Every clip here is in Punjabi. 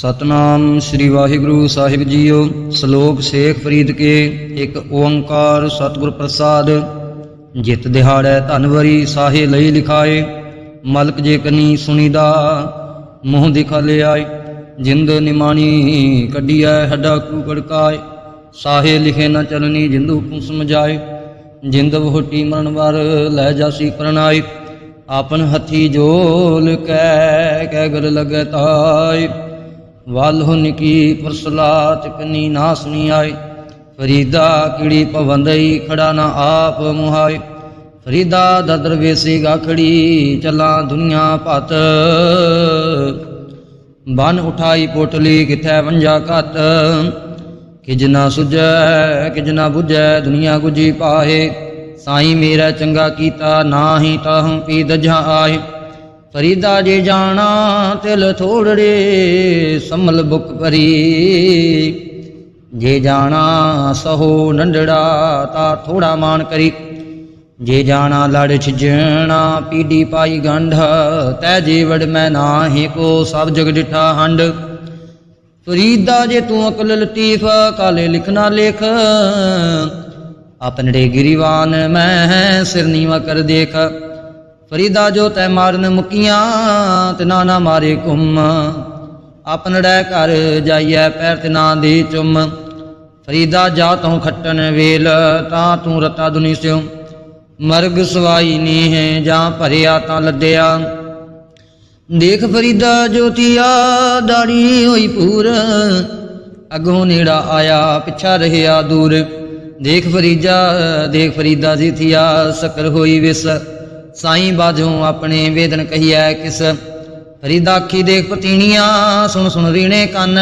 ਸਤਨਾਮ ਸ੍ਰੀ ਵਾਹਿਗੁਰੂ ਸਾਹਿਬ ਜੀਓ, ਸ਼ਲੋਕ ਸੇਖ ਫਰੀਦ ਕੇ, ਇੱਕ ਓੰਕਾਰ ਸਤਿਗੁਰ ਪ੍ਰਸਾਦ। ਜਿਤ ਦਿਹਾੜੈ ਧਨਵਰੀ ਸਾਹੇ ਲਈ ਲਿਖਾਏ, ਮਲਕ ਜੇ ਕਨੀ ਸੁਣੀਦਾ, ਮੂੰਹ ਦਿਖਾ ਲਿਆਏ। ਜਿੰਦ ਨਿਮਾਣੀ ਕੱਢੀਐ ਹੱਡਾ ਕੂ ਕੜਕਾਏ। ਸਾਹੇ ਲਿਖੇ ਨਾ ਚਲਨੀ, ਜਿੰਦੂ ਕੂ ਸਮਝਾਏ। ਜਿੰਦ ਵਹੁਟੀ ਮਰਨ ਵਾਰ ਲੈ ਜਾਸੀ ਪ੍ਰਣਾਈ ਆਪਨ ਹੱਥੀ ਜੋਲ ਕੈ ਕੈ ਗਰ ਲਗੈ ਤਾਈ ਵੱਲ ਹੁਨ ਕੀ ਪਰਸਲਾਤ ਕਨੀ ਨਾਸਨੀ ਆਏ ਫਰੀਦਾ ਕਿੜੀ ਪਵੰਦਈ ਖੜਾ ਨਾ ਆਪ ਮੁਹਾਏ। ਫਰੀਦਾ ਦਦਰ ਵੇਸੀ ਗਾਖੜੀ ਚਲਾ ਦੁਨੀਆ ਭਤ। ਬਨ ਉਠਾਈ ਪੋਟਲੀ ਕਿਥੈ ਵੰਜਾ ਕਤ ਕਿਜਨਾ ਨਾ ਕਿਜਨਾ ਕਿਜ ਨਾ ਦੁਨੀਆ ਗੁਜੀ ਪਾਹੇ। ਸਾਈ ਮੇਰਾ ਚੰਗਾ ਕੀਤਾ ਨਾਹੀ ਤਾਹੰ ਪੀ ਦਝਾ ਆਏ ਫਰੀਦਾ ਜੇ ਜਾਣਾ ਤਿਲ ਥੋੜੜੇ ਸੰਮਲ ਬੁਕ ਭਰੀ। ਜੇ ਜਾਣਾ ਸਹੋ ਨੰਡੜਾ, ਤਾ ਥੋੜਾ ਮਾਨ ਕਰੀ। ਜੇ ਜਾਣਾ ਲੜ ਛਜਣਾ ਪੀੜੀ ਪਾਈ ਗੰਢ, ਤੈ ਜੀਵੜ ਮੈਂ ਨਾਹੀ ਕੋ, ਸਭ ਜਗ ਡਿਠਾ ਹੰਡ ਫਰੀਦਾ ਜੇ ਤੂੰ ਅਕਲ ਲਤੀਫ, ਕਾਲੇ ਲਿਖਣਾ ਲੇਖ। ਆਪਨੜੇ ਗਿਰੀਵਾਨ ਮੈਂ ਸਿਰ ਨੀਵਾ ਕਰ ਦੇਖ। ਫਰੀਦਾ ਜੋ ਤੈ ਮਾਰਨ ਮੁਕੀਆਂ ਤਿਨਾ ਨਾ ਮਾਰੇ ਕੁੰਮ ਆਪਨੜੇ ਘਰ ਜਾਈਐ, ਪੈਰ ਤੇ ਦੀ ਚੁੰਮ। ਫਰੀਦਾ ਜਾ ਤੂੰ ਖੱਟਣ ਵੇਲ, ਤਾਂ ਤੂੰ ਰਤਾ ਦੁਨੀ ਸਿਉ। ਮਰਗ ਸਵਾਈ ਨੀ ਹੈ, ਜਾਂ ਭਰਿਆ ਤਾਂ ਲੱਦਿਆ। ਦੇਖ ਫਰੀਦਾ ਜੋਤੀਆ ਦਾੜੀ ਹੋਈ ਪੂਰ ਅਗੋਂ ਨੇੜਾ ਆਇਆ, ਪਿੱਛਾ ਰਹਿਆ ਦੂਰ। ਦੇਖ ਫਰੀਜਾ, ਦੇਖ ਫਰੀਦਾ ਜੀ ਥੀਆ, ਸਕਰ ਹੋਈ ਵਿਸ। ਸਾਈਂ ਬਾਝੋਂ ਆਪਣੇ ਵੇਦਨ ਕਹੀਐ ਕਿਸ। ਫਰੀਦਾ ਦੇਖ ਪਤੀਣੀਆਂ, ਸੁਣ ਸੁਣ ਰੀਣੇ ਕੰਨ।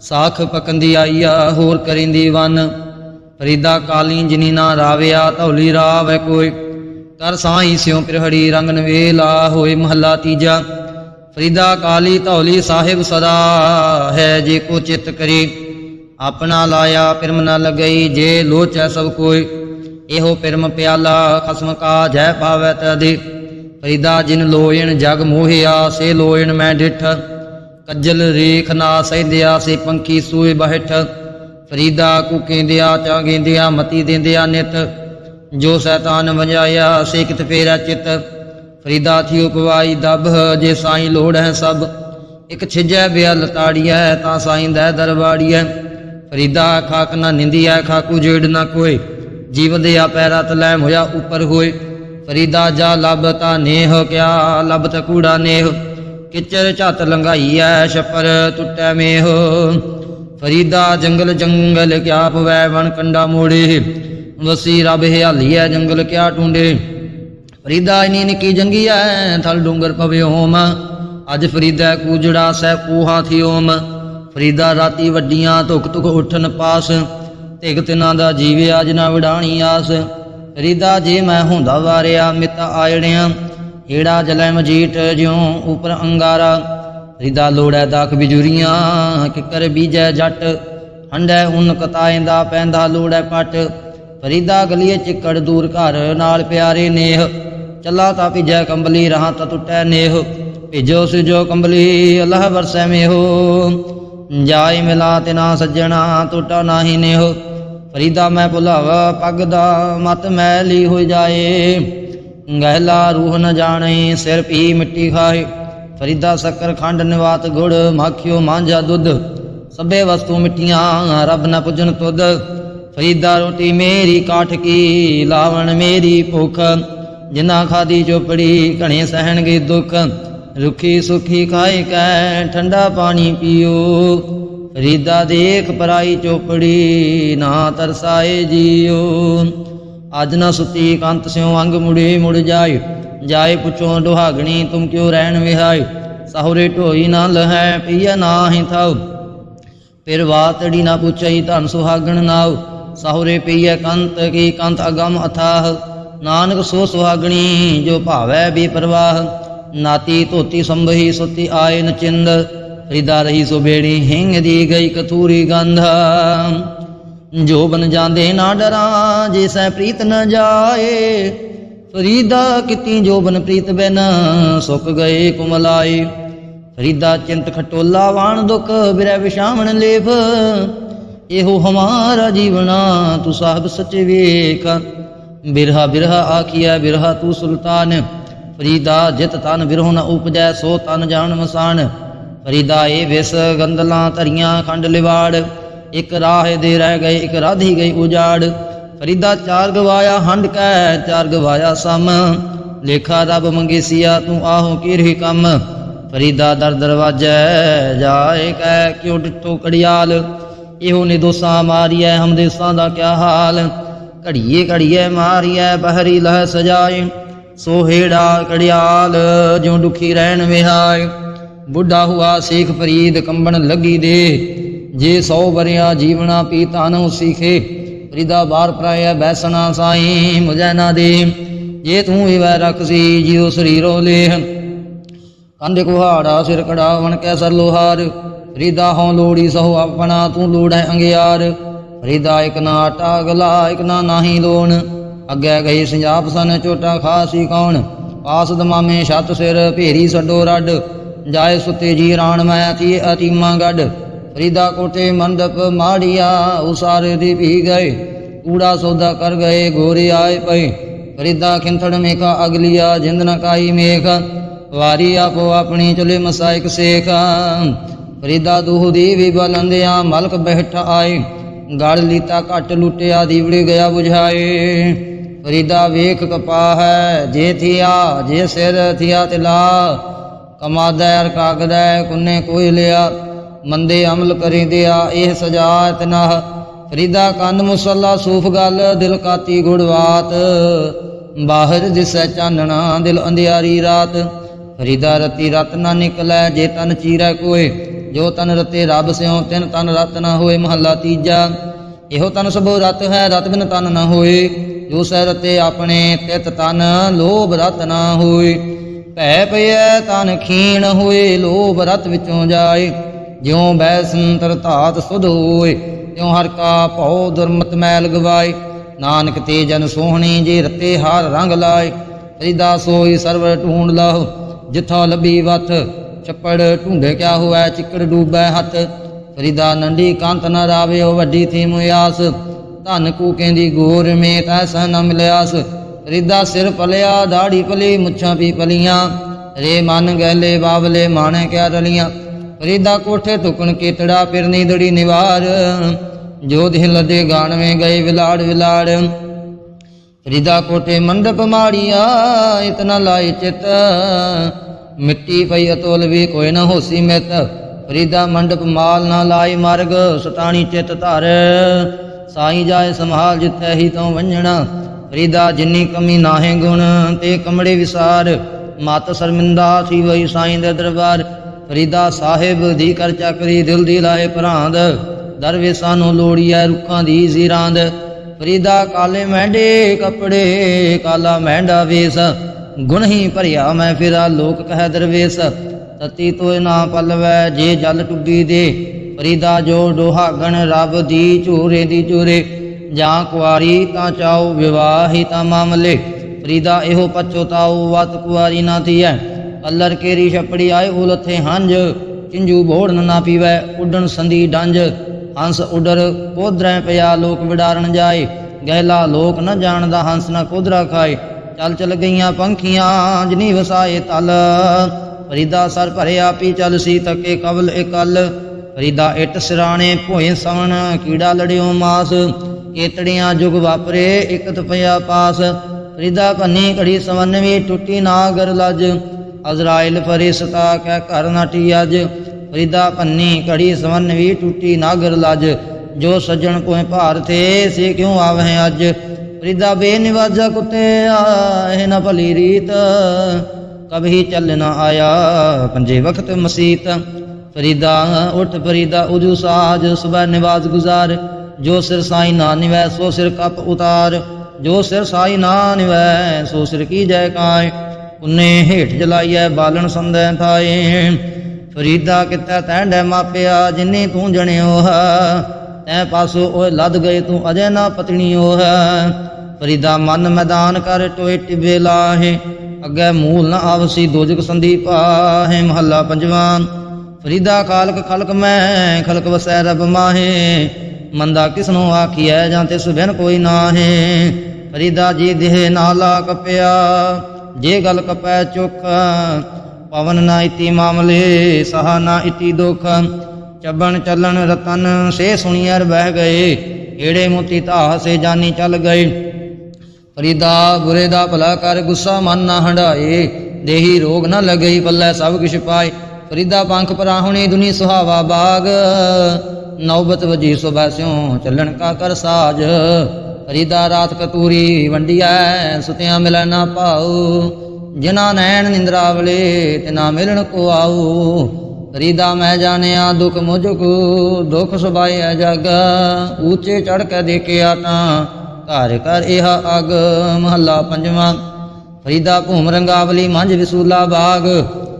ਸਾਖ ਪਕੰਦੀ ਆਈਆ, ਹੋਰ ਕਰਿੰਦੀ ਵਨ। ਫਰੀਦਾ ਕਾਲੀ ਜਿਨੀ ਨਾ ਰਾਵਿਆ, ਧੌਲੀ ਰਾਵੈ ਕੋਈ। ਕਰ ਸਾਈ ਸਿਉ ਪਿਰਹੜੀ ਰੰਗ ਨਵੇਲਾ ਹੋਏ ਮਹੱਲਾ ਤੀਜਾ। ਫਰੀਦਾ ਕਾਲੀ ਧੌਲੀ ਸਾਹਿਬ ਸਦਾ ਹੈ ਜੇ ਕੋ ਚਿਤ ਕਰੀ। ਆਪਣਾ ਲਾਇਆ ਪਿਰਮ ਨਾ ਲਗਈ, ਜੇ ਲੋਚੈ ਸਭ ਕੋਈ। ਇਹੋ ਪਰਮ ਪਿਆਲਾ ਖਸਮ ਕਾ ਜੈ ਪਾਵੈ ਤਦੇ ਫਰੀਦਾ ਜਿਨ ਲੋਇਣ ਜਗ ਮੋਹਿਆ, ਸੇ ਲੋਇਣ ਮੈਂ ਡਿਠ। ਕੱਜਲ ਰੇਖ ਨਾ ਸਹਿਦਿਆ, ਸੇ ਪੰਖੀ ਸੂਏ ਬਹਿਠ। ਫਰੀਦਾ ਕੁਕੇਂਦਿਆ ਚਾਗੇਂਦਿਆ ਮਤੀ ਦਿੰਦਿਆ ਨਿਤ। ਜੋ ਸ਼ੈਤਾਨ ਵਜਾਇਆ, ਸੇ ਕਿਤ ਫੇਰਾ ਚਿਤ। ਫਰੀਦਾ ਥੀ ਉਪਵਾਈ, ਦਬ ਜੇ ਸਾਈਂ ਲੋੜ ਹੈ ਸਭ। ਇਕ ਛਿਜੈ ਬਿਆਲ ਤਾੜੀਐ ਤਾਂ ਸਾਈਂ ਦਾ ਦਰਬਾੜੀਐ ਫਰੀਦਾ ਖਾਕ ਨਾ ਨਿੰਦੀਐ, ਖਾਕੂ ਜੇੜ ਨਾ ਕੋਈ ਜੀਵ ਦੇ ਆ ਪੈਰਾ ਤਲੈ ਹੋਇਆ ਉਪਰ ਹੋਏ। ਫਰੀਦਾ ਜਾ ਲੱਭ ਤਾ ਨੇਹ, ਕਿਆ ਲੱਭ ਤ ਕੂੜਾ ਨੇਹ। ਕਿਚਰ ਝਤ ਲੰਘਾਈਐ ਛਪਰ ਟੁੱਟੈ ਮੇਹ। ਫਰੀਦਾ ਜੰਗਲ ਜੰਗਲ, ਕਿਆ ਪਵੈ ਵਣ ਕੰਡਾ ਮੋੜੇ। ਵਸੀ ਰਬ ਹਿਆਲੀਐ ਜੰਗਲ ਕਿਆ ਟੁੰਡੇ ਫਰੀਦਾ ਇਨੀ ਨਿੱਕੀ ਜੰਗੀ ਐ, ਥਲ ਡੂੰਗਰ ਪਵੇ ਓਮ। ਅੱਜ ਫਰੀਦਾ ਕੂਜੜਾ ਸਹਿ ਕੂਹਾ ਥੀ ਓਮ ਫਰੀਦਾ ਰਾਤੀ ਵੱਡੀਆਂ ਧੁਕ ਧੁਕ ਉਠਨ ਪਾਸ। ਤਿਗ ਤਿਨਾਂ ਦਾ ਜੀਵਿਆ ਅੱਜ ਨਾ ਵਿਡਾਣੀ ਆਸ। ਫਰੀਦਾ ਜੇ, ਮੈਂ ਹੁੰਦਾ ਵਾਰਿਆ, ਮਿਤ ਆਇੜਿਆਂ। ਹੀੜਾ ਜਲੈ ਮਜੀਠ, ਜਿਉ ਉਪਰ ਅੰਗਾਰਾ। ਫਰੀਦਾ ਲੋੜੈ ਦਾਖ ਬਿਜੁਰੀਆਂ ਕਿਕਰ ਬੀਜੈ ਜੱਟ। ਹੰਡੈ ਉਨ ਕਤਾਇਂਦਾ ਪੈਂਦਾ, ਲੋੜੈ ਪਟ। ਫਰੀਦਾ ਗਲੀਏ ਚਿੱਕੜ ਦੂਰ ਘਰ, ਨਾਲ ਪਿਆਰੇ ਨੇਹ। ਚੱਲਾ ਤਾਂ ਭਿਜੈ ਕੰਬਲੀ, ਰਹਾ ਤਾ ਟੁੱਟੈ ਨੇਹ। ਭਿਜੋ ਸਿਜੋ ਕੰਬਲੀ, ਅਲਹ ਵਰਸੈ ਮੇਹੋ। ਜਾਇ ਮਿਲਾ ਤਿਨਾ ਨਾ ਸੱਜਣਾ, ਟੁੱਟਾ ਨਾਹੀ ਨੇਹ। ਫਰੀਦਾ ਮੈਂ ਭੁਲਾਵਾ, ਪੱਗ ਦਾ ਮਤ ਮੈਲੀ ਹੋ ਜਾਏ। ਗਹਿਲਾ ਰੂਹ ਨ ਜਾਣੇ, ਸਿਰ ਪੀ ਮਿੱਟੀ ਖਾਏ। ਫਰੀਦਾ ਸ਼ੱਕਰ ਖੰਡ ਨਿਵਾਤ ਗੁੜ, ਮਾਖਿਓ ਮਾਂਝਾ ਦੁੱਧ। ਸਭੇ ਵਸਤੂ ਮਿੱਟੀਆਂ ਰੱਬ ਨਾ ਪੁੱਜਣ ਤੁਧ। ਫਰੀਦਾ ਰੋਟੀ ਮੇਰੀ ਕਾਠ ਕੀ, ਲਾਵਣ ਮੇਰੀ ਭੁੱਖ। ਜਿਨਾ ਖਾਦੀ ਚੋਪੜੀ, ਘਣੇ ਸਹਿਣਗੇ ਦੁੱਖ। ਰੁਖੀ ਸੁਖੀ ਖਾਏ ਕੈ, ਠੰਡਾ ਪਾਣੀ ਪੀਓ। ਫਰੀਦਾ ਦੇਖ ਪਰਾਈ ਚੋਪੜੀ, ਨਾ ਤਰਸਾਏ ਜੀਓ ਅੱਜ ਨਾ ਸੁਤੀ ਕੰਤ ਸਿਉ ਅੰਗ ਮੁੜੇ ਮੁੜ ਜਾਏ ਜਾਏ ਪੁੱਛੋ ਦੁਹਾਗਣੀ ਤੁਮ ਕਿਉ ਰਹਿਣ ਵਿਹਾਏ ਸਹੁਰੇ ਢੋਈ ਨਾ ਲਹੈ, ਪੀਆ ਨਾਹੀ ਥਾਉ। ਫਿਰ ਵਾਤੜੀ ਨਾ ਪੁੱਛਈ, ਧਨ ਸੁਹਾਗਣ ਨਾਉ। ਸਹੁਰੇ ਪਈਐ ਕੰਤ, ਕੀ ਕੰਤ ਅਗਮ ਅਥਾਹ। ਨਾਨਕ ਸੋ ਸੁਹਾਗਣੀ, ਜੋ ਭਾਵੈ ਵੀ ਪ੍ਰਵਾਹ। ਨਾਤੀ ਧੋਤੀ ਸੰਭਹੀ, ਸੁਤੀ ਆਏ ਨਚਿੰਦ। ਚਿੰਦ ਫਰੀਦਾ ਰਹੀ ਸੋ ਬੇੜੀ ਹਿੰਗ ਦੀ ਗਈ ਕਥੂਰੀ ਗੰਧ। ਜੋ ਬਨ ਜਾਂਦੇ ਨਾ ਡਰਾਂ, ਜੇ ਸੈ ਪ੍ਰੀਤ ਨ ਜਾਏ। ਫਰੀਦਾ ਕਿਤੀ ਜੋ ਬਨ ਪ੍ਰੀਤ ਬਿਨ, ਸੁੱਕ ਗਏ ਕੁਮਲਾਏ। ਫਰੀਦਾ ਚਿੰਤ ਖਟੋਲਾ ਵਾਣ ਦੁਖ ਬਿਰੈ ਵਿਸ਼ਾਮਣ ਲੇਫ ਇਹੋ ਹਮਾਰਾ ਜੀਵਨਾ, ਤੂੰ ਸਾਹਿਬ ਸੱਚੇ ਵੇਖ। ਬਿਰਹਾ ਬਿਰਹਾ ਆਖੀਐ, ਬਿਰਹਾ ਤੂੰ ਸੁਲਤਾਨ। ਫਰੀਦਾ ਜਿਤ ਤਨ ਬਿਰਹੁ ਨ ਉਪਜੈ, ਸੋ ਤਨ ਜਾਣ ਮਸਾਨ। ਫਰੀਦਾ ਏ ਵਿਸ ਗੰਦਲਾਂ ਧਰੀਆਂ ਖੰਡ ਲਿਵਾੜ, ਇਕ ਰਾਹ ਦੇ ਰਹਿ ਗਏ, ਇਕ ਰਾਧੀ ਗਈ ਉਜਾੜ। ਫਰੀਦਾ ਚਾਰ ਗਵਾਇਆ ਹੰਡ ਕੈ, ਚਾਰ ਗਵਾਇਆ ਸਮ। ਲੇਖਾ ਰੱਬ ਮੰਗੇਸੀਆ, ਤੂੰ ਆਹੋ ਕੀਰਹੀ ਕੰਮ। ਫਰੀਦਾ ਦਰ ਦਰਵਾਜੈ, ਜਾਏ ਕੈ ਕਿਉ ਡਿੱਟੋ ਕੜਿਆਲ ਇਹੋ ਨੇ ਦੋਸਾਂ ਮਾਰੀਐ, ਹਮਦੇਸਾਂ ਦਾ ਕਿਆ ਹਾਲ? ਘੜੀਏ ਘੜੀਏ ਮਾਰੀਐ, ਬਹਿਰੀ ਲਹ ਸਜਾਏ। ਸੋਹੇੜਾ ਕੜਿਆਲ ਜਿਉ ਦੁਖੀ ਰਹਿਣ ਵਿਹਾਏ। ਬੁੱਢਾ ਹੁਆ ਸੇਖ ਫਰੀਦ ਕੰਬਣ ਲੱਗੀ ਦੇ। ਜੇ ਸੌ ਬਰਿਆ ਜੀਵਨਾ ਪੀਤਾ ਨਉ ਸੀਖੇ ਫਰੀਦਾ ਬਾਰ ਪ੍ਰਾਇ ਬੈਸਣਾ ਸਾਈ, ਮੁਝੈ ਨਾ ਦੇ। ਜੇ ਤੂੰ ਹੀ ਵੈ ਰਖਸੀ, ਜਿਉ ਸਰੀਰੋ ਲੇਹ। ਕੰਧ ਕੁਹਾੜਾ, ਸਿਰ ਕੜਾਵਣ ਕੈ ਸਰ ਲੋਹਾਰ। ਫਰੀਦਾ ਹੋਂ ਲੋੜੀ ਸਹੁ ਆਪਣਾ ਤੂੰ ਲੋੜੈ ਅੰਗਿਆਰ। ਫਰੀਦਾ ਇਕ ਨਾ ਆਟਾ ਗਲਾ, ਇਕ ਨਾ ਨਾਹੀ ਲੋਣ। ਅੱਗੇ ਗਈ ਸੰਜਾਪ ਸਨ ਝੋਟਾ ਖਾਸੀ ਕੌਣ? ਪਾਸ ਦਮਾਮੇ ਛੱਤ ਸਿਰ, ਭੇਰੀ ਛੱਡੋ ਰੱਡ। ਜਾਏ ਸੁਤੇ ਜੀ ਰਾਣ ਮੈਂ ਅਤੀ ਅਤੀਮਾ ਗੱਡ ਫਰੀਦਾ ਕੋਟੇ ਮੰਡਪ ਮਾੜੀਆ, ਉਸਾਰੇ ਦੀ ਭੀ ਗਏ। ਕੂੜਾ ਸੌਦਾ ਕਰ ਗਏ, ਗੋਰੇ ਆਏ ਪਏ। ਫਰੀਦਾ ਖਿੰਥੜ ਮੇਖਾ, ਅਗਲੀਆ ਜਿੰਦ ਨ ਕਾਈ ਮੇਖ। ਵਾਰੀ ਆਪੋ ਆਪਣੀ ਚਲੇ ਮਸਾਇਕ ਸੇਖ। ਫਰੀਦਾ ਦੂਹ ਦੀ ਵੀ ਬਲੰਦਿਆਂ, ਮਲਕ ਬਹਿਠ ਆਏ। ਗੜ ਲੀਤਾ ਘਟ ਲੁੱਟਿਆ, ਦੀਵੜੀ ਗਿਆ 부ਝਾਏ ਫਰੀਦਾ ਵੇਖ ਕਪਾਹ ਹੈ, ਜੇ ਥਿਆ, ਜੇ ਸਿਰ ਥਿਆ ਤਿਲਾ ਕਮਾਦੈ ਅਰ ਕਾਗਦਾ, ਕੁੰਨੇ ਕੋਈ ਲਿਆ, ਮੰਦੇ ਅਮਲ ਕਰੀ ਦਿਆ, ਇਹ ਸਜਾ ਇਤਨਾ ਫਰੀਦਾ ਕੰਨ ਮੁਸੱਲਾ, ਸੂਫ ਗੱਲ, ਦਿਲ ਕਾਤੀ ਗੁੜਵਾਤ ਬਾਹਰ ਦਿਸੈ ਚਾਨਣਾ, ਦਿਲ ਅੰਧਿਆਰੀ ਰਾਤ। ਫਰੀਦਾ ਰਤੀ ਰਤ ਨਾ ਨਿਕਲੈ, ਜੇ ਤਨ ਚੀਰੈ ਕੋਏ, ਜੋ ਤਨ ਰਤੇ ਰੱਬ ਸਿਉ, ਤਿਨ ਤਨ ਰਤ ਨਾ ਹੋਏ, ਮਹੱਲਾ ਤੀਜਾ। ਇਹੋ ਤਨ ਸਭੋ ਰਤ ਹੈ, ਰਤ ਬਿਨ ਤਨ ਨਾ ਹੋਏ। ਜੋ ਸਹਿ ਰਤੇ ਆਪਣੇ, ਤਿਤ ਤਨ, ਲੋਭ ਰਤ ਨਾ ਹੋਏ। ਭੈ ਪਈਐ ਤਨ ਖੀਣ ਹੋਏ, ਲੋਭ ਰਤ ਵਿੱਚੋਂ ਜਾਏ। ਜਿਉ ਬੈ ਸੰਤਰ ਧਾਤ ਸੁਧ ਹੋਏ, ਤਿਉ ਹਰ ਕਾ ਭਉ ਦੁਰਮਤ ਮੈਲ ਗਵਾਏ। ਨਾਨਕ ਤੇ ਜਨ ਸੋਹਣੀ ਜੇ ਰਤੇ ਹਾਰ ਰੰਗ ਲਾਏ। ਫਰੀਦਾ ਸੋਈ ਸਰਵ ਢੂੰਡ ਲਹੁ, ਜਿਥਾ ਲੱਭੀ ਵਥ ਛੱਪੜ ਢੂੰਡੇ ਕਿਆ ਹੋਇਆ ਚਿੱਕੜ ਡੂਬੈ ਹੱਥ। ਫਰੀਦਾ ਨੰਡੀ ਕਾਂਤ ਨ ਰਾਵਿਓ ਵੱਡੀ ਥੀਮ ਆਸ ਧਨ ਕੂਕੇ ਦੀ ਗੋਰ ਮੇ ਤੈਸਾ ਨ ਮਿਲਿਆਸ ਫਰੀਦਾ ਸਿਰ ਪਲਿਆ, ਦਾੜੀ ਪਲੀ, ਮੁੱਛਾਂ ਵੀ ਪਲੀਆਂ। ਰੇ ਮਨ ਗਹਿਲੇ ਬਾਵਲੇ, ਮਾਣੇ ਕਿਆ ਰਲੀਆਂ। ਫਰੀਦਾ ਕੋਠੇ ਤੁਕਣ ਕੀਤੜਾ ਫਿਰਨੀ ਦੜੀ ਨਿਵਾਰ। ਜੋ ਦਿਲ ਲਦੇ ਗਾਣਵੇਂ ਗਏ ਵਿਲਾੜ ਵਿਲਾੜ। ਫਰੀਦਾ ਕੋਟੇ ਮੰਡਪ ਮਾੜੀਆ, ਇਤਨਾ ਲਾਈ ਚਿਤ। ਮਿੱਟੀ ਪਈ ਅਤੋਲ ਵੀ ਕੋਈ ਨਾ ਹੋਸੀ ਮਿਤ ਫਰੀਦਾ ਮੰਡਪ ਮਾਲ ਨਾ ਲਾਈ ਮਾਰਗ, ਸਟਾਣੀ ਚਿਤ ਧਰ। ਸਾਈ ਜਾਏ ਸੰਭਾਲ ਜਿੱਥੇ ਹੀ ਤੋਂ ਵੰਜਣਾ ਫਰੀਦਾ ਜਿੰਨੀ ਕਮੀ ਨਾਹੇ ਗੁਣ, ਤੇ ਕਮੜੇ ਵਿਸਾਰ। ਮਤ ਸ਼ਰਮਿੰਦਾ ਸੀ ਵਈ ਸਾਈਂ ਦੇ ਦਰਬਾਰ। ਫਰੀਦਾ ਸਾਹਿਬ ਦੀ ਕਰ ਚੱਕਰੀ, ਦਿਲ ਦੀ ਲਾਏ ਭਰਾਂਦ। ਦਰਵੇਸਾਂ ਨੂੰ ਲੋੜੀਐ ਰੁੱਖਾਂ ਦੀ ਜ਼ੀਰਾਂਦ। ਫਰੀਦਾ ਕਾਲੇ ਮਹਿੰਡੇ ਕੱਪੜੇ, ਕਾਲਾ ਮਹਿੰਡਾ ਵੇਸ। ਗੁਣ ਹੀ ਭਰਿਆ ਮੈਂ ਫਿਰਾ ਲੋਕ ਕਹਿ ਦਰਵੇਸ। ਤਤੀ ਤੋਏ ਨਾ ਪਲਵੈ, ਜੇ ਜਲ ਟੁੱਬੀ ਦੇ। ਫਰੀਦਾ ਜੋ ਡੋਹਾਗਣ ਰੱਬ ਦੀ ਝੂਰੇ ਦੀ ਝੂਰੇ। ਜਾਂ ਕੁਆਰੀ ਤਾਂ ਚਾਓ ਵਿਵਾਹੀ ਤਾਂ ਮਾਮਲੇ ਫਰੀਦਾ ਇਹੋ ਪਛੋਤਾਉ ਵਤ ਕੁਆਰੀ ਨਾ ਥੀਐ ਕਲਰ ਕੇਰੀ ਛਪੜੀ ਆਏ ਉਲਥੇ ਹੰਝ। ਕਿੰਜੂ ਭੋੜਨ ਨਾ ਪੀਵੈ, ਉੱਡਣ ਸੰਦੀ ਡੰਜ ਹੰਸ ਉਡਰ ਕੋਧਰੈ ਪਿਆ ਲੋਕ ਵਿਡਾਰਨ ਜਾਏ। ਗਹਿਲਾ ਲੋਕ ਨ ਜਾਣਦਾ ਹੰਸ ਨਾ ਕੋਧਰਾ ਖਾਏ। ਚੱਲ ਚਲ ਗਈਆਂ ਪੰਖੀਆਂ ਜਨੀ ਵਸਾਏ ਤਲ। ਫਰੀਦਾ ਸਰ ਭਰਿਆ ਪੀ ਚੱਲ ਸੀ ਤੱਕੇ ਕਬਲ ਇਕਲ। ਫਰੀਦਾ ਇਟ ਸਿਰਾਣੇ ਭੋਏ ਸਵਣ, ਕੀੜਾ ਲੜਿਓ ਮਾਸ। ਕੇਤੜੀਆਂ ਜੁਗ ਵਾਪਰੇ, ਇਕਤ ਪਿਆ ਪਾਸ। ਫਰੀਦਾ ਕੰਨੀ ਘੜੀ ਸਵੰਨਵੀ ਟੁੱਟੀ ਨਾਗਰ ਲੱਜ। ਅਜ਼ਰਾਇਲ ਫਰਿਸ਼ਤਾ ਕਹਿ ਘਰ ਨਾਟੀ ਅੱਜ। ਫਰੀਦਾ ਪੰਨੀ ਘੜੀ ਸਵੰਨ ਵੀ ਟੂਟੀ ਨਾਗਰ ਲੱਜ। ਜੋ ਸੱਜਣ ਕੋਏ ਭਾਰ ਥੇ, ਸੇ ਕਿਉ ਆਵਹਿ ਅੱਜ? ਫਰੀਦਾ ਬੇਨਿਵਾਜਾ ਕੁੱਤੇ ਆਏ ਨਾ ਭਲੀ ਰੀਤ। ਕਭੀ ਚੱਲ ਨਾ ਆਇਆ, ਪੰਜੇ ਵਖਤ ਮਸੀਤ। ਫਰੀਦਾ ਉਠ, ਫਰੀਦਾ ਉਜੂ ਸਾਜ, ਸੁਬਹ ਨਿਵਾਜ਼ ਗੁਜ਼ਾਰ। ਜੋ ਸਿਰ ਸਾਈ ਨਾ ਨਿਵੈ, ਸੋ ਸਿਰ ਕਪ ਉਤਾਰ। ਜੋ ਸਿਰ ਸਾਈ ਨਾ ਨਿਵੈ, ਸੋ ਸਿਰ ਕੀ ਜੈ ਕਾਇ। ਉਨੇ ਹੇਠ ਜਲਾਈਐ, ਬਾਲਣ ਸੰਦੈ ਥਾਏ। ਫਰੀਦਾ ਕਿਤਾ ਤੈਂਡੈ ਮਾਪਿਆ, ਜਿਨੇ ਤੂੰ ਜਣਿਓ ਹੈ, ਤੈ ਪਾਸੋ ਓਏ ਲੱਦ ਗਏ ਤੂੰ ਅਜੇ ਨਾ ਪਤਣੀਓ ਹੈ। ਫਰੀਦਾ ਮਨ ਮੈਦਾਨ ਕਰ, ਟੋਏ ਟਿਬੇ ਲਾਹੇ। ਅੱਗੇ ਮੂਲ ਨ ਆਵਸੀ, ਦੋਜਕ ਸੰਦੀਪ ਆਹੇ ਮਹੱਲਾ ਪੰਜਵਾਂ। ਫਰੀਦਾ ਕਾਲਕ ਖਲਕ ਮੈਂ, ਖਲਕ ਵਸੈ ਰਬ ਮਾਹੇ। ਮੰਦਾ ਕਿਸਨੂੰ ਆਖੀਐ ਜਾਂ ਤਿਸ ਬਿਨ ਕੋਈ ਨਾਹੇ। ਫਰੀਦਾ ਜੀ ਦੇਹ ਨਾਲਾ ਕਪਿਆ, ਜੇ ਗਲ ਕਪੈ ਚੁਖ ਪਵਨ ਨਾ ਇਤੀ ਮਾਮਲੇ, ਸਹਾ ਨਾ ਇਤੀ ਦੁਖ। ਚੱਬਣ ਚੱਲਣ ਰਤਨ ਸੇ ਸੁਣੀਅਰ ਬਹਿ ਗਏ, ਏੜੇ ਮੋਤੀ ਧਾਹ ਸੇ ਜਾਨੀ ਚੱਲ ਗਏ। ਫਰੀਦਾ ਬੁਰੇ ਦਾ ਭਲਾ ਕਰ ਗੁੱਸਾ ਮਨ ਨਾ ਹੰਡਾਏ ਦੇਹੀ ਰੋਗ ਨਾ ਲਗਈ ਪੱਲੇ ਸਭ ਕਿਛ ਪਾਏ। ਫਰੀਦਾ ਪੰਖ ਪਰਾਹੁਣੀ ਦੁਨੀ ਸੁਹਾਵਾ ਬਾਗ ਨੌਬਤ ਵਜੀ ਸੁਬਹ ਸਿਉ ਚੱਲਣ ਕਾ ਕਰ ਸਾਜ। ਫਰੀਦਾ ਰਾਤ ਕਤੂਰੀ ਵੰਡੀਐ ਸੁਤਿਆਂ ਮਿਲੈ ਨਾ ਪਾਉ ਜਿਨਾ ਨੈਣ ਨਿੰਦਰਾਵਲੇ ਤਿਨਾ ਮਿਲਣ ਕੋ ਆਉ। ਫਰੀਦਾ ਮੈਂ ਜਾਣਿਆ ਦੁਖ ਮੁਝ ਕੋ ਦੁਖ ਸੁਭਾਇਆ ਜਗ। ਉੱਚੇ ਚੜ ਕੇ ਦੇਖਿਆ ਤਾਂ ਘਰ ਘਰ ਇਹ ਅਗ, ਮਹੱਲਾ ਪੰਜਵਾਂ। ਫਰੀਦਾ ਭੂਮ ਰੰਗਾਵਲੀ ਮੰਝ ਵਿਸੂਲਾ ਬਾਗ।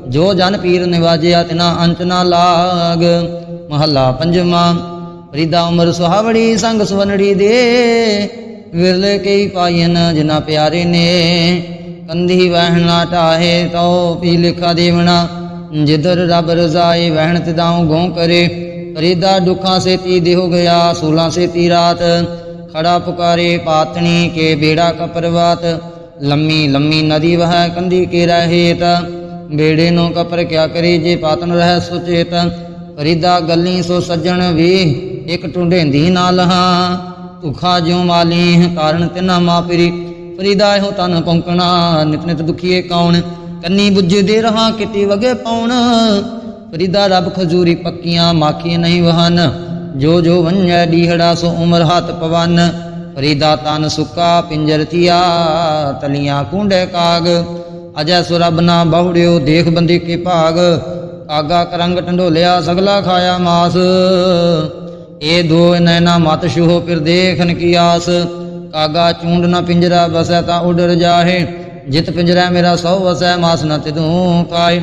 ਜੋ ਜਨ ਪੀਰ ਨਿਵਾਜਿਆ ਤਿਨਾ ਅੰਤ ਨਾ ਲਾਗ। ਮਹੱਲਾ ਪੰਜਵਾਂ, ਫਰੀਦਾ ਉਮਰ ਸੁਹਾਵੜੀ ਸੰਗ ਸੁਵਨੜੀ ਦੇ। ਵਿਰਲੇ ਕਈ ਪਾਇਨ ਜਿਨਾ ਪਿਆਰੇ ਨੇ, ਕੰਧੀ ਵਹਿਣ ਨਾ ਟਾਹੇ ਤੋ ਪੀ ਲਿਖਾ ਦੇਵਣਾ। ਜਿਧਰ ਰੱਬ ਰਜ਼ਾਏ ਵਹਿਣ ਤਿਦਾਉ ਗੋਂ ਕਰੇ, ਫਰੀਦਾ ਦੁੱਖਾਂ ਸੇ ਤੀ ਦੇ ਹੋ ਗਿਆ, ਸੂਲਾਂ ਸੇ ਤੀ ਰਾਤ। ਖੜਾ ਪੁਕਾਰੇ ਪਾਤਣੀ ਕੇ ਬੇੜਾ ਕਪਰਵਾਤ। ਲੰਮੀ ਲੰਮੀ ਨਦੀ ਵਹ ਕੰਧੀ ਕੇ ਰਹੇਤ। ਬੇੜੇ ਨੂੰ ਕਪਰ ਕਿਆ ਕਰੇ ਜੇ ਪਾਤਨ ਰਹਿ ਸੁਚੇਤ। ਫਰੀਦਾ ਗੱਲੀ ਸੋ ਸੱਜਣ ਵੀ ਇੱਕ ਟੁੰਡੇਂਦੀ ਨਾਲ ਹਾਂ। ਭੁਖਾ ਜਿਉ ਮਾਲੀ ਕਾਰਨ ਤਿਨਾ ਮਾਪਰੀ ਫਰੀਦਾ ਇਹੋ ਤਨ ਪੌਂਕਣਾ ਨਿਤ ਨਿਤ ਦੁਖੀਏ ਕੌਣ? ਕੰਨੀ ਬੁੱਝਦੇ ਰਹਾ ਕਿਤੇ ਵਗੇ ਪਾਉਣ। ਫਰੀਦਾ ਰੱਬ ਖਜੂਰੀ ਪੱਕੀਆਂ ਮਾਖੀ ਨਹੀਂ ਵਹਨ। ਜੋ ਜੋ ਵੰਜੈ ਡੀਹੜਾ ਸੋ ਉਮਰ ਹੱਥ ਪਵਨ। ਫਰੀਦਾ ਤਨ ਸੁੱਕਾ, ਪਿੰਜਰ ਥੀਆ, ਤਲੀਆਂ ਕੁੰਡੇ ਕਾਗ। ਅਜੈ ਸੋ ਰੱਬ ਨਾ ਬਹੁੜਿਓ, ਦੇਖ ਬੰਦੀ ਕੇ ਭਾਗ। ਕਾਗਾ ਕਰੰਗ ਟੰਡੋਲਿਆ ਸਗਲਾ ਖਾਇਆ ਮਾਸ। ਇਹ ਦੋ ਨੈਣਾ ਮਤ ਛੂਹੋ ਫਿਰ ਦੇਖਨ ਕੀ ਆਸ। ਕਾਗਾ ਚੂੰਡ ਨਾ ਪਿੰਜਰਾ ਬਸੈ ਤਾਂ ਉਡਰ ਜਾਹੇ। ਜਿਤ ਪਿੰਜਰਾ ਮੇਰਾ ਸੋ ਵਸੈ, ਮਾਸ ਨਾ ਤਿਦੂ ਕਾਇ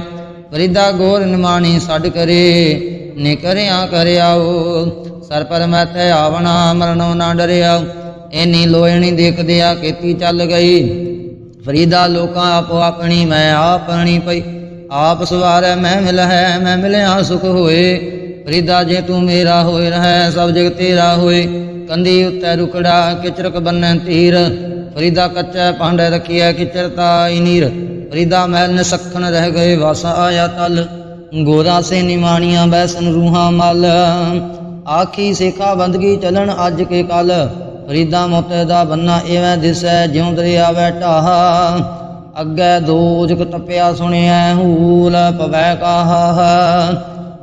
ਫਰੀਦਾ ਗੋਰ ਨਿਮਾਣੀ ਛੱਡ ਕਰੇ, ਨੇ ਕਰਿਆ ਕਰਿਆਓ ਸਰ ਪਰ ਮੈਥੇ ਆਵਣਾ, ਮਰਨੋ ਨਾ ਡਰਿਆ ਐਨੀ ਲੋਇਣੀ ਦੇਖਦਿਆ ਕੀਤੀ ਚੱਲ ਗਈ। ਫਰੀਦਾ ਲੋਕਾਂ ਆਪੋ ਆਪਣੀ, ਮੈਂ ਆਪਣੀ ਪਈ। ਆਪ ਸਵਾਰੈ ਮੈਂ ਮਿਲ ਹੈ ਮੈਂ ਮਿਲਿਆ ਸੁਖ ਹੋਏ। ਫਰੀਦਾ ਜੇ ਤੂੰ ਮੇਰਾ ਹੋਏ ਰਹਿ, ਸਭ ਜਗ ਤੇਰਾ ਹੋਏ। ਕੰਦੀ ਉੱਤੇ ਰੁਕੜਾ, ਕਿਚਰਕ ਬੰਨੈ ਤੀਰ। ਫਰੀਦਾ ਕੱਚਾ ਭਾਂਡੇ ਰਖੀਐ ਕਿਚਰਤਾ ਈ ਨੀਰ। ਫਰੀਦਾ ਮਹਿਲ ਨ ਸਖਣ ਰਹਿ ਗਏ, ਵਾਸਾ ਆਇਆ ਤਲ। ਗੋਰਾ ਸੇ ਨਿਮਾਣੀਆਂ ਬੈਸਨ ਰੂਹਾਂ ਮਲ। ਆਖੀ ਸੇਖਾ ਬੰਦਗੀ ਚਲਣ ਅੱਜ ਕੇ ਕਲ। ਫਰੀਦਾ ਮੋਤੇ ਦਾ ਬੰਨਾ ਐਵੇਂ ਦਿਸੈ, ਜਿਉਂ ਦਰਿਆ ਬੈਠਾ ਅੱਗੇ ਦੋਜਕ ਤਪਿਆ ਸੁਣਿਆ ਹੂਲ ਪਵੈ ਕਾਹਾ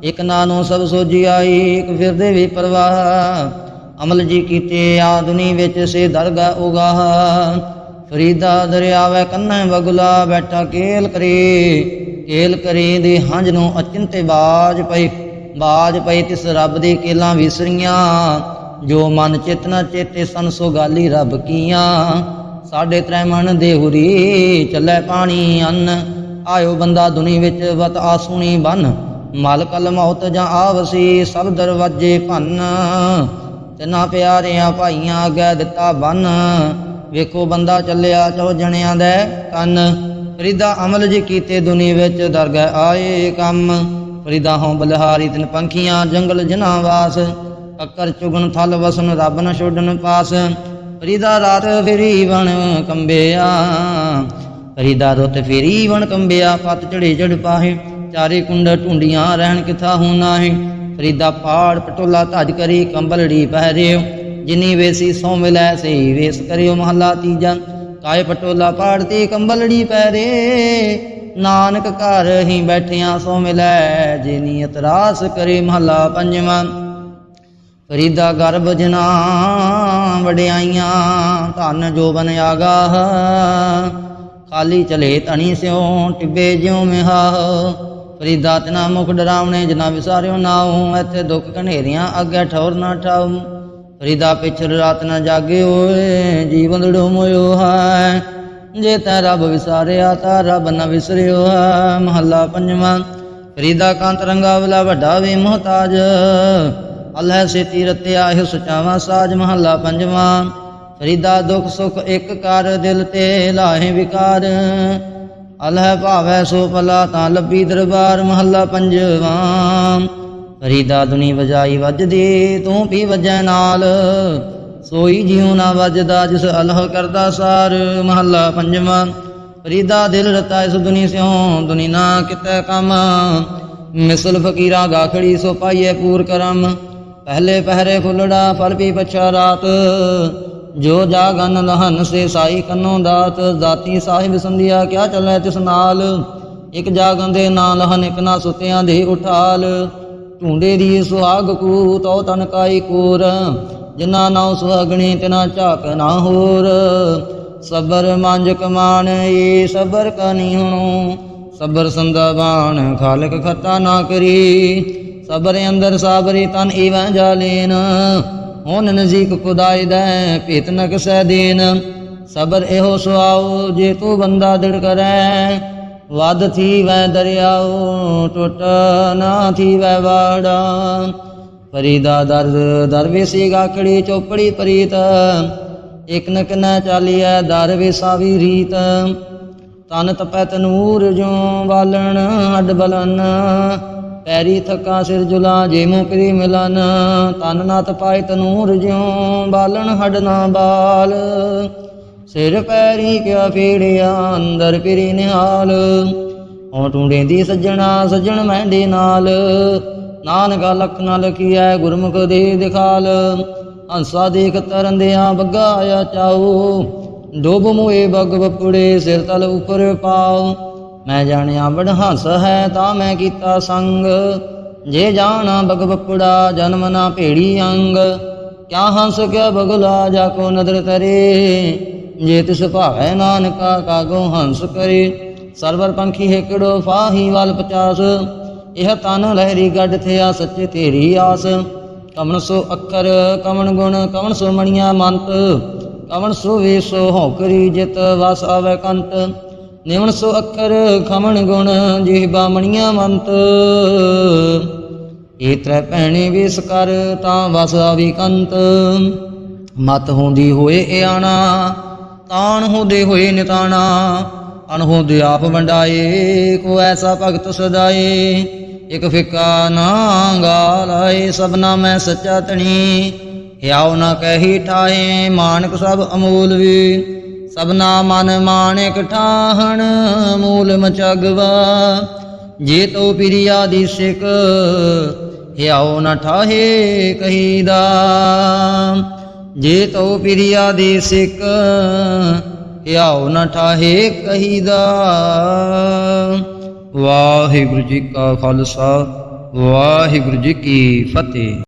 ਇਕ ਨਾਨੋ ਸਭ ਸੋਜੀ ਆਈ, ਇਕ ਫਿਰਦੇ ਵੀ ਪਰਵਾਹ। ਅਮਲ ਜੀ ਕੀਤੇ ਆ ਵਿੱਚ ਸੇ ਦਰਗਾ ਉਗਾਹ। ਫਰੀਦਾ ਦਰਿਆਵੇ ਕੰਨੇ ਬਗੁਲਾ ਬੈਠਾ ਕੇਲ ਕਰੇ। ਕੇਲ ਕਰੇ ਦੇ ਹੰਝ ਨੂੰ ਅਚਿੰਤੇ ਬਾਜ ਪਈ ਬਾਜ ਪਈ ਤਿਸ ਰੱਬ ਦੇ ਕੇਲਾਂ ਵਿਸਰੀਆਂ। ਜੋ ਮਨ ਚੇਤਨਾ ਚੇਤੇ ਸਨ ਸੋ ਗਾਲੀ ਰੱਬ ਕੀਆਂ। ਸਾਡੇ ਤ੍ਰੈ ਮਨ ਦੇ ਹੁਰੀ, ਚੱਲੇ ਪਾਣੀ ਅੰਨ। ਆਇਓ ਬੰਦਾ ਦੁਨੀ ਵਿੱਚ ਵਤ ਆਸੂਣੀ ਬਨ। ਮਲ ਕਲ ਮੌਤ ਜਾਂ ਆਵਸੀ, ਸਭ ਦਰਵਾਜੇ ਭੰਨ। ਤਿਨਾ ਪਿਆਰਿਆਂ ਭਾਈਆਂ ਅੱਗੇ ਦਿੱਤਾ ਬੰਨ। ਵੇਖੋ ਬੰਦਾ ਚੱਲਿਆ ਚੋ ਜਣਿਆਂ ਦੇ ਕੰਨ। ਫਰੀਦਾ ਅਮਲ ਜੀ ਕੀਤੇ ਦੁਨੀ ਵਿੱਚ ਦਰਗਹਿ ਆਏ ਕੰਮ। ਫਰੀਦਾ ਹੋਂ ਬਲਹਾਰੀ ਤਿੰਨ ਪੰਖੀਆਂ, ਜੰਗਲ ਜਨਾ ਵਾਸ। ਕੱਕਰ ਚੁਗਨ ਥਲ ਵਸਨ ਰੱਬ ਨ ਛੋਡਨ ਪਾਸ। ਫਰੀਦਾ ਰਾਤ ਫੇਰੀ ਬਣ ਕੰਬਿਆ। ਫਰੀਦਾ ਰੁੱਤ ਫੇਰੀ ਬਣ ਕੰਬਿਆ, ਪਤ ਚੜੇ ਚੜ ਪਾਹੇ। ਚਾਰੇ ਕੁੰਡ ਢੁੰਡੀਆਂ ਰਹਿਣ ਕਿਥਾ ਹੂੰ ਨਾਹੀ। ਫਰੀਦਾ ਪਾੜ ਪਟੋਲਾ ਧਜ ਕਰੀ ਕੰਬਲੜੀ ਪਹਿਰਿਓ ਜਿਨੀ ਵੇਸੀ ਸੋ ਮਿਲੈ, ਸਹੀ ਵੇਸ ਕਰਿਓ ਮਹੱਲਾ ਤੀਜਾ। ਕਾਏ ਪਟੋਲਾ ਪਾੜ ਤੇ ਕੰਬਲੜੀ ਪਹਿਰੇ ਨਾਨਕ ਘਰ ਹੀ ਬੈਠਿਆਂ ਸੋ ਮਿਲੈ, ਜੇ ਇਤਰਾਸ ਕਰੇ ਮਹੱਲਾ ਪੰਜਵਾਂ। ਫਰੀਦਾ ਗਰਭ ਜਨਾ ਵਡਿਆਈਆਂ, ਧਨ ਜੋਬਨ ਆਗਾਹ। ਖਾਲੀ ਚਲੇ ਧਣੀ ਸਿਓ ਟਿੱਬੇ ਜਿਉ ਮਿਹਾ ਫਰੀਦਾ ਤਨਾ ਮੁਖ ਡਰਾਵਣੇ, ਜਨਾ ਵਿਸਾਰਿਓ ਨਾਉ। ਇੱਥੇ ਦੁੱਖ ਘਨੇਰੀਆਂ ਅੱਗੇ ਠੌਰ ਨਾ ਠਾਉ। ਫਰੀਦਾ ਪਿਛਰ ਰਾਤ ਨਾ ਜਾਗੇ ਓਏ, ਜੀਵਨ ਲੜੋ ਮੋਇਓ ਹੈ ਜੇ ਤੈ ਰੱਬ ਵਿਸਾਰਿਆ, ਤਾਂ ਰੱਬ ਨਾ ਵਿਸਰਿਓ ਹੈ ਮਹੱਲਾ ਪੰਜਵਾਂ, ਫਰੀਦਾ ਕਾਂਤ ਰੰਗਾਵਲਾ ਵੱਡਾ ਵੀ ਮੁਹਤਾਜ। ਅਲਹ ਸੇਤੀ ਰਤਿਆ ਇਹ ਸੁਚਾਵਾ ਸਾਜ ਮਹੱਲਾ ਪੰਜਵਾਂ। ਫਰੀਦਾ ਦੁਖ ਸੁਖ ਇੱਕ ਕਰ ਦਿਲ ਤੇ ਲਾਹੇ ਵਿਕਾਰ। ਅਲਹ ਭਾਵੈ ਸੋ ਭਲਾ ਤਾਂ ਲੱਭੀ ਦਰਬਾਰ ਮਹੱਲਾ ਪੰਜਵਾਂ। ਫਰੀਦਾ ਦੁਨੀ ਵਜਾਈ ਵੱਜਦੀ, ਤੂੰ ਵੀ ਵਜੈ ਨਾਲ। ਸੋਈ ਜਿਉ ਨਾ ਵੱਜਦਾ, ਜਿਸ ਅਲਹ ਕਰਦਾ ਸਾਰ ਮਹੱਲਾ ਪੰਜਵਾਂ। ਫਰੀਦਾ ਦਿਲ ਰਤਾ ਇਸ ਦੁਨੀ ਸਿਉ, ਦੁਨੀ ਨਾ ਕਿਤੇ ਕੰਮ। ਮਿਸਲ ਫਕੀਰਾ ਗਾਖੜੀ ਸੋ ਪਾਈਏ ਪੂਰ ਕਰਮ। ਪਹਿਲੇ ਪਹਿਰੇ ਫੁੱਲੜਾ ਫਲ ਪੀ ਪਛਾ ਰਾਤ। ਜੋ ਜਾਗਨ ਲਹਨ ਸੇ ਸਾਈ ਕੰਨੋਂ ਦਾਤ। ਦਾਤੀ ਸਾਹਿਬ ਸੰਧਿਆ ਕਿਆ ਚੱਲੇ ਤਿਸ ਨਾਲ? ਇਕ ਜਾਗਨ ਦੇ ਨਾ ਲਹਨ ਇਕ ਨਾ ਸੁਤਿਆਂ ਦੇ ਉਠਾਲ। ਢੂੰਡੇ ਦੀ ਸੁਹਾਗ ਕੂ ਤੋ ਤਨ ਕਾਈ ਕੋਰ। ਜਿਨਾ ਨਾਉ ਸੁਹਾਗਣੀ ਤਿਨਾ ਝਾਕ ਨਾ ਹੋਰ। ਸਬਰ ਮੰਜ ਕਮਾਨ ਏ, ਸਬਰ ਕਨੀ ਹੁਣੋ। ਸਬਰ ਸੰਦਾ ਬਾਣ ਖਾਲਕ ਖਤਾ ਨਾ ਕਰੀ। ਸਬਰੇ ਅੰਦਰ ਸਾਬਰੀ ਤਨ ਈਵੈ ਜਾਲੇਨ। ਹੁਣ ਨਜ਼ੀਕ ਖੁਦਾਈ ਦੈ ਭੇਤ ਨ ਕਸੈ ਦੇਨ। ਸਬਰ ਇਹੋ ਸੁਆਉ ਜੇ ਤੂੰ ਬੰਦਾ ਦਿੜ ਕਰੈ ਵਦ ਥੀ ਵੈ ਦਰਿਆਉ ਟੁੱਟ ਨਾ ਥੀ ਵੈ ਵਾੜਾ। ਫਰੀਦਾ ਦਰਦ ਦਰਵੇਸੀ ਗਾਖੜੀ ਚੋਪੜੀ ਪ੍ਰੀਤ। ਇਕ ਨਕ ਨ ਚਾਲੀਐ, ਦਰ ਵੀ ਰੀਤ। ਤਨ ਤਪੈ ਤਨੂਰ ਜੋ ਬਾਲਣ, ਅਡ ਬਲਨ। ਪੈਰੀ ਥਕਾ ਸਿਰ ਜੁਲਾ, ਜੇ ਮੁਕਰੀ ਮਿਲਨ, ਤਨ ਨਾ ਪਾਇ ਤਨੂਰ ਜਿਉ, ਬਾਲਣ ਹੱਡ ਨਾ ਬਾਲ। ਸਿਰ ਪੈਰੀ ਕਿਆ ਫੇੜਿਆ, ਅੰਦਰ ਫਿਰੀ ਨਿਹਾਲ। ਹੋ ਟੁੰਡੇ ਦੀ ਸੱਜਣਾ, ਸੱਜਣ ਮਹਿੰਦੇ ਨਾਲ। ਨਾਨਕਾ ਲਖ ਨਾ ਲਖੀਐ, ਗੁਰਮੁਖ ਦੇ ਦਿਖਾਲ। ਹੰਸਾ ਦੇਖ ਤਰੰਦਿਆਂ ਬੱਗਾ ਆਇਆ ਚਾਉ। ਡੋਬ ਮੋਏ ਬਗ ਬਪੜੇ, ਸਿਰ ਤਲ ਉਪਰ ਪਾਉ। ਮੈਂ ਜਾਣਿਆ ਬੜ ਹੰਸ ਹੈ ਤਾਂ ਮੈਂ ਕੀਤਾ ਸੰਗ। ਜੇ ਜਾਣਾ ਬਗ ਬਪੜਾ ਜਨਮ ਨਾ ਭੇੜੀ ਅੰਗ। ਕਿਆ ਹੰਸ ਕਿਆ ਬਗਲਾ, ਜਾ ਕੋ ਨਦਰ ਤਰੇ। ਜੇ ਤਿਸ ਭਾਵੈ ਨਾਨਕਾ, ਕਾਗੋ ਹੰਸ ਕਰੇ। ਸਰਵਰ ਪੰਖੀ ਹੇਕੜੋ, ਫਾਹੀ ਵਲ ਪਚਾਸ। ਇਹ ਤਨ ਲਹਿਰੀ ਗੱਡ ਥਿਆ, ਸੱਚੇ ਤੇਰੀ ਆਸ। ਕਵਣ ਸੋ ਅੱਖਰ ਕਵਣ ਗੁਣ ਕਵਣ ਸੋ ਮਣੀਆਂ ਮੰਤ। ਕਵਣ ਸੋ ਵੇਸੋ ਹੌਕਰੀ ਜਿਤ, ਵਸ ਆਵੇ ਕੰਤ। ਨਿਵਣ ਸੋ ਅੱਖਰ ਖਮਣ ਗੁਣ ਜਿਹਬਾ ਮਣੀਆਂ ਮੰਤ। ਏ ਤ੍ਰੈ ਭੈਣੇ ਵਿਸ ਕਰ, ਤਾਂ ਵਸ ਆਵੀ ਕੰਤ। ਮਤ ਹੁੰਦੀ ਹੋਏ ਇਆਣਾ ਤਾਣ ਹੁੰਦੇ ਹੋਏ ਨਿਤਾਣਾ। ਅਨਹੋਦੇ ਆਪ ਵੰਡਾਏ, ਕੋ ਐਸਾ ਭਗਤ ਸਦਾਏ। ਇਕ ਫਿੱਕਾ ਨਾ ਗਾਲਾਏ ਸਭਨਾ ਮੈਂ ਸੱਚਾ ਤਣੀ। ਹਿਆਉ ਨਾ ਕਹਿ ਠਾਏ ਮਾਨਕ ਸਭ ਅਮੋਲ ਵੀ। ਸਭਨਾ ਮਨ ਮਾਨਿਕ ਠਾਹਣ, ਮੂਲ ਮਚਗਵਾ। ਜੇ ਤੋ ਪਿਰਿਆ ਦੀ ਸਿਕ ਹਿਆਉ ਨ ਠਾਹੇ ਕਹੀਦਾ। ਜੇ ਤੋ ਪਿਰਿਆ ਦੀ ਸਿਕ ਹਿਆਉ ਨ ਠਾਹੇ ਕਹੀਦਾ। ਵਾਹਿਗੁਰੂ ਜੀ ਕਾ ਖਾਲਸਾ, ਵਾਹਿਗੁਰੂ ਜੀ ਕੀ ਫਤਿਹ।